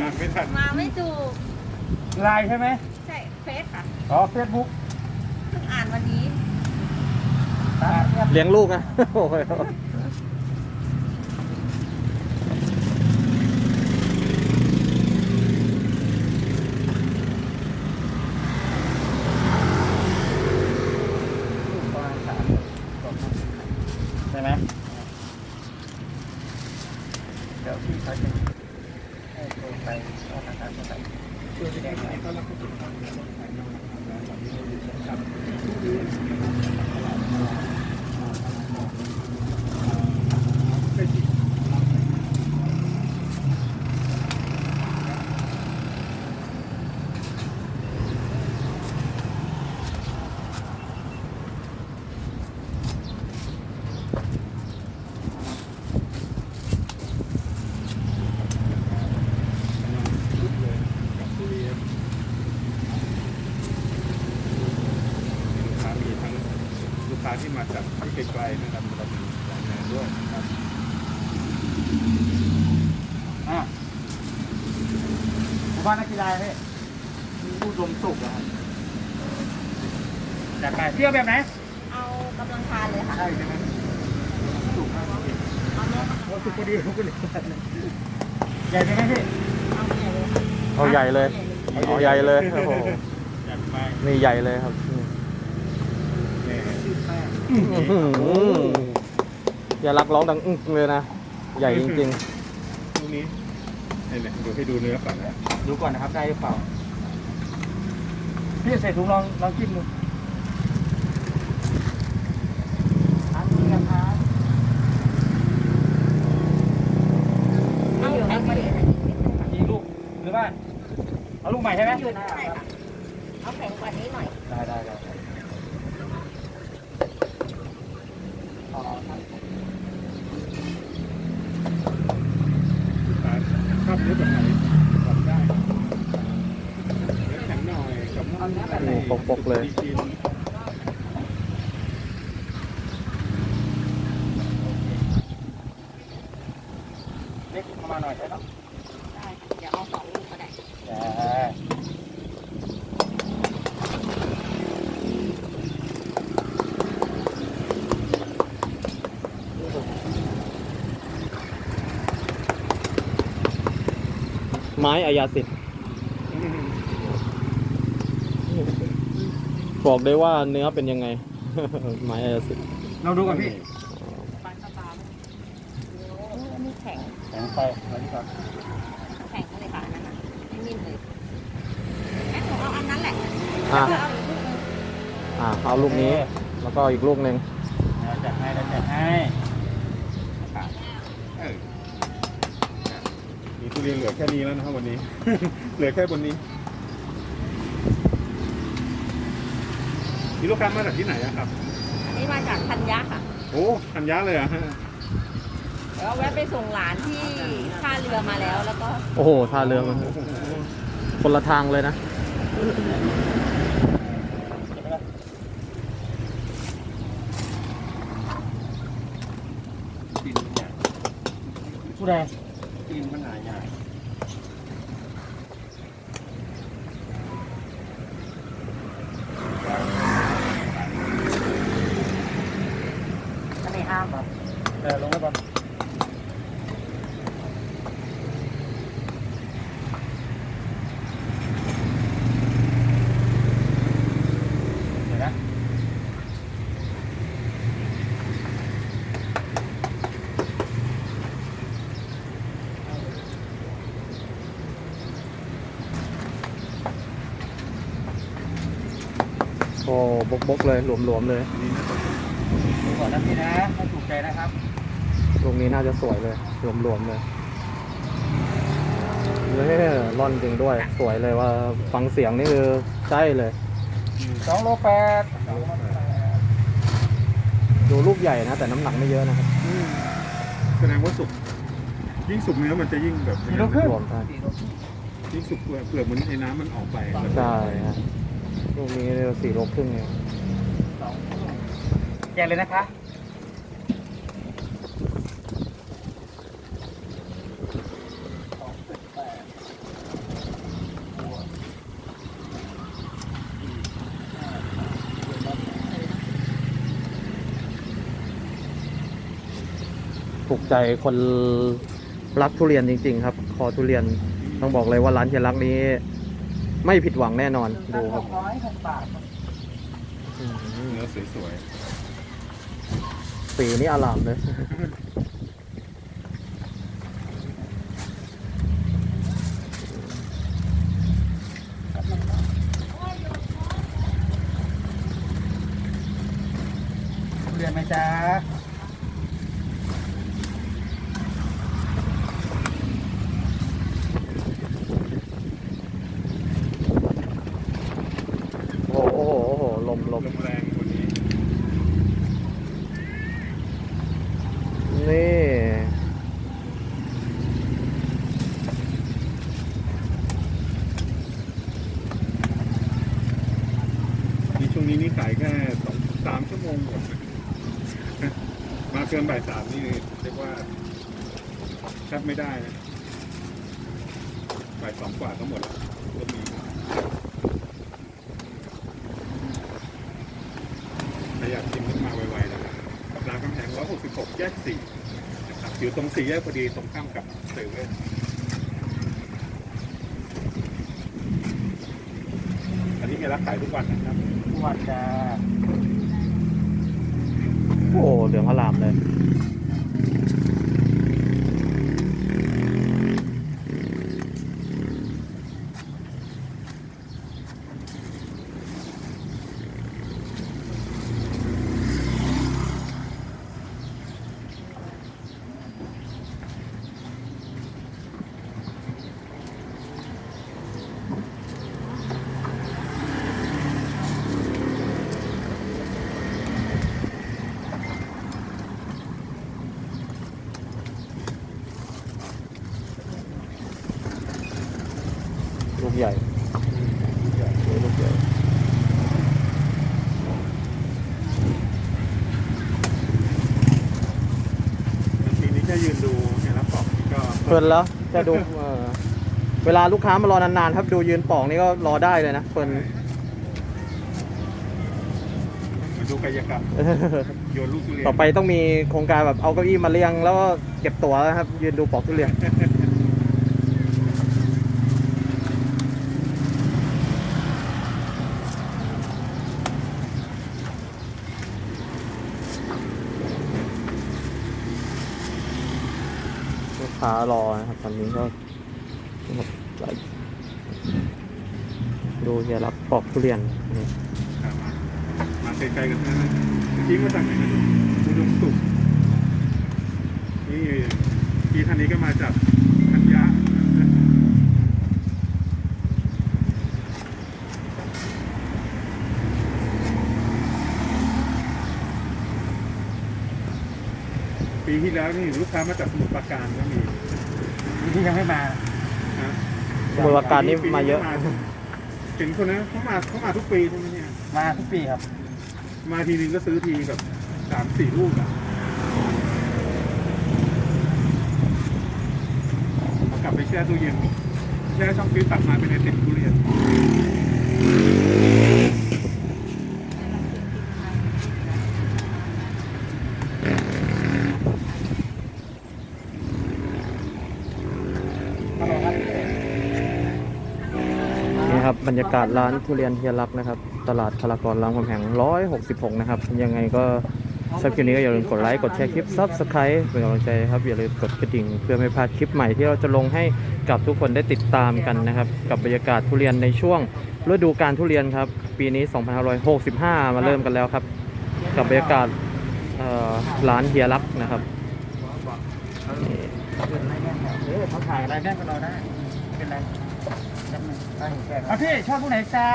อ่านไม่ทันมาไม่ถูกไลน์ใช่ไหมใช่เฟซค่ะอ๋อเฟซบุ๊กเพิ่งอ่านวันนี้ เลี้ยงลูกนะโอ้ย ได้ก็รับผิดชอบในเรื่องของการทำงานของเราครับ ไกลๆนะครับเรามีหลายงานด้วยนะครับอะหมู่บ้านนักกีฬาพี่ผู้ดมสุขนะครับจัดไปเที่ยวแบบไหนเอากำลังทานเลยค่ะ ใช่ใช่ไหมสุขมากเอาเนื้อมาโอ้สุขพอดีสุขพอดีใหญ่ไปไหมพี่เอาใหญ่เลยค่ะเอาใหญ่เลย เอาใหญ่เลยโอ้โหจัดไปนี่ใหญ่เลยครับนี่แหม่ อื้อหืออย่ารักร้องดังอึ้งเลยนะ ใหญ่จริงลูกนี้เนี่ยๆเดี๋ยวให้ดูเนื้อก่อนนะ ดูก่อนนะครับได้หรือเปล่า พี่ใส่ถุงลองลองจิ้มดูอันนี้นะครับเอาอยู่ไม่ได้อันนี้ลูกหรือว่า เอาลูกใหม่ใช่ไหมอยู่นะใช่ค่ะเอาแข็งกว่านี้หน่อย ได้ได้ได้ อ๋อครับลูกค้าชอบเนื้อแบบไหนบอกได้เนื้อแข็งหน่อยกับนุ่มๆนี่ปกๆเลย ดีๆ เล็กประมาณหน่อยใช่ไหม ได้ค่ะเดี๋ยวเอาสองลูกก็ได้ ไม้อายาสิทธิ์บอกได้ว่าเนื้อเป็นยังไง ไม้อายาสิทธิ์เราดูกันพี่ปลาสปาอันนี้แข็งแข็งไปมาดีกว่าแข็งเลยค่ะอันนั้นน่ะไม่นิ่มเลยงั้นหนูเอาอันนั้นแหละอะแล้วก็เอาอีกลูกนึงอะเอาลูกนี้ แล้วก็อีกลูกหนึ่ง เราจะให้เราจะให้ เออ มีทุเรียนเหลือแค่นี้แล้วนะครับวันนี้ เหลือแค่บนนี้มีลูกค้ามาจากที่ไหนอะครับ อันนี้มาจากธัญญาค่ะโอ้ธัญญาเลยเหรอะฮะแล้วแวะไปส่งหลานที่ท่าเรือมาแล้ว แล้วก็โอ้โหท่าเรือมันคนละทางเลยนะ ผู้ใด กินมันหนาใหญ่ อันนี้ห้ามเหรอเออลงไปก่อ นเดี๋ยวนะโอ้บกบกๆเลยหลวมๆเลยดูก่อนนะพี่นะให้ถูกใจนะครับลูกนี้น่าจะสวยเลยหลวมๆเลยเล่ร่อนจริงด้วย สวยเลยว่าฟังเสียงนี่คือใช่เลยสองโลแปดดูลูกใหญ่นะ แต่น้ำหนักไม่เยอะนะครับอืมแสดงว่าสุกยิ่งสุกเนื้อมันจะยิ่งแบบสี่โลครึ่งรวมได้ยิ่งสุกเปลือกเปลือกมันไอ้น้ำมันออกไปใช่ฮะลูกนี้สี่โลครึ่งเองแกะเลยนะคะ ถูกใจคนรักทุเรียนจริง ๆ ครับ คอทุเรียนต้องบอกเลยว่าร้านเฮียรักนี้ ไม่ผิดหวังแน่นอนดูครับร้อยหกบาทครับอืมเนื้อสวยสีนี่อลามเลย เรียนไหมจ๊ะ โอ้โหโอ้โหโอ้โหลม ๆ ล ล ม มแรงกว่านี้ นี่ นี่ช่วงนี้นี่ขายแค่สองสามชั่วโมงหมด มาเกินบ่ายสามนี่เรียกว่าแทบไม่ได้นะบ่ายสองกว่าก็หมดแล้วก็มีใครอยากกินก็มาไวๆนะครับร้านกำแพง166แยกสี่นะครับอยู่ตรงสี่แยกพอดีตรงข้ามกับเซเว่นอันนี้แกรับขายทุกวันนะครับ วันจ้าโอ้เหลืองอลามเลย ใหญ่ลูกใหญ่ลูกใหญ่บางทีนี้แค่ยืนดูเนี่ยรับปอกนี่ก็เพลินแล้วจะดูเออเวลาลูกค้ามารอนานๆครับดูยืนปอกนี่ก็รอได้เลยนะเพลินมันดูกายกรรมโยนลูกทุเรียน ต่อไปต้องมีโครงการแบบเอาเก้าอี้มาเรียงแล้วก็เก็บตั๋วนะครับยืนดูปอกทุเรียน ค้ารอนะครับตอนนี้ก็ดูเฮียรับปอกทุเรียนนี่มาใกล้ๆกันทั้งนั้นทิ้มาจากไหนนะอุดมสุขนี่พี่ท่านนี้ก็มาจากธัญญา ปีที่แล้วนี่ลูกค้ามาจากสมุทรปราการก็มีที่ยังไม่มานะสมุทรปราการนี่มาเยอะ เห็นคนนั้นเขามาเขามาทุกปีใช่ไหมเนี่ยมาทุกปีครับ มาทีนึงก็ซื้อทีแบบสามสี่ลูกอะเอากลับไปแช่ตู้เย็นแช่ช่องฟิวตักมาเป็นไอติมทุเรียน ฮัลโหลครับ ครับบรรยากาศร้านทุเรียนเฮียรักนะครับ ตลาดพลากรรามคำแหง166 นะครับ ยังไงก็ชอบคลิปนี้ก็อย่าลืมกดไลค์ กดแชร์คลิปซับสไคร b ์เป็นกำลังใจครับ อย่าลืมกดกระดิ่งเพื่อไม่พลาดคลิปใหม่ที่เราจะลงให้กับทุกคนได้ติดตามกันนะครับ กับบรรยากาศทุเรียนในช่วงฤดูการทุเรียนครับ ปีนี้ 2565 มาเริ่มกันแล้วครับ กับบรรยากาศเอ่อร้านเฮียรักนะครับเกิดอะไรแน่ครับเอเขาถ่ายอะไรแน่ก็รอได้เป็นไร จำหนึ่งเอาพี่ชอบผู้ไหนจ๊ะ